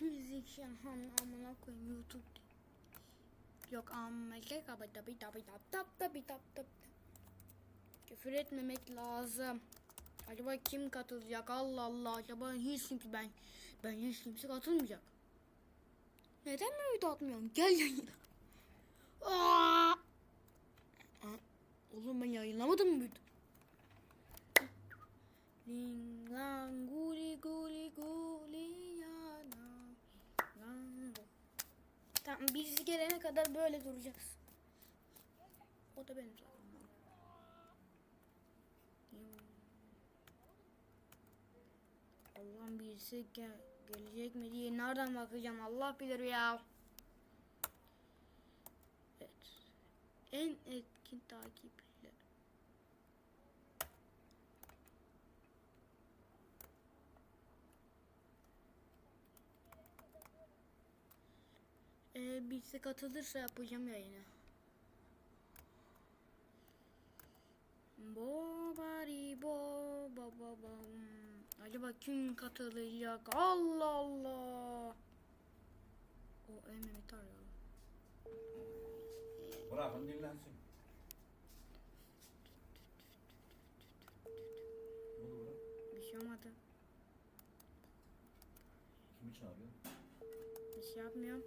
müzik şey amına koyayım YouTube. Yok amma şey tabi tabi tabi tap tabi tap tap. Küfür etmemek lazım. Acaba kim katılacak? Allah Allah. Acaba hiç kimse ben ben hiç kimse katılmayacak. Neden mi video atmıyorum? Gel yayına. Aa! Oğlum ben yayınlamadım mı video? Tamam birisi gelene kadar böyle duracağız. O da benim zaten. Allah'ım birisi gel gelecek mi diye nereden bakacağım Allah bilir ya. Evet. En etkin takipçiler. Ee, birisi katılırsa yapacağım yayını. Bo bari bo ba ba ba. Hmm, Acaba kim katılacak? Allah Allah. O e, Mehmet arıyor. Bırakın dinlensin. Bir şey olmadı. Kimi çağırıyor? Bir şey yapmıyorum.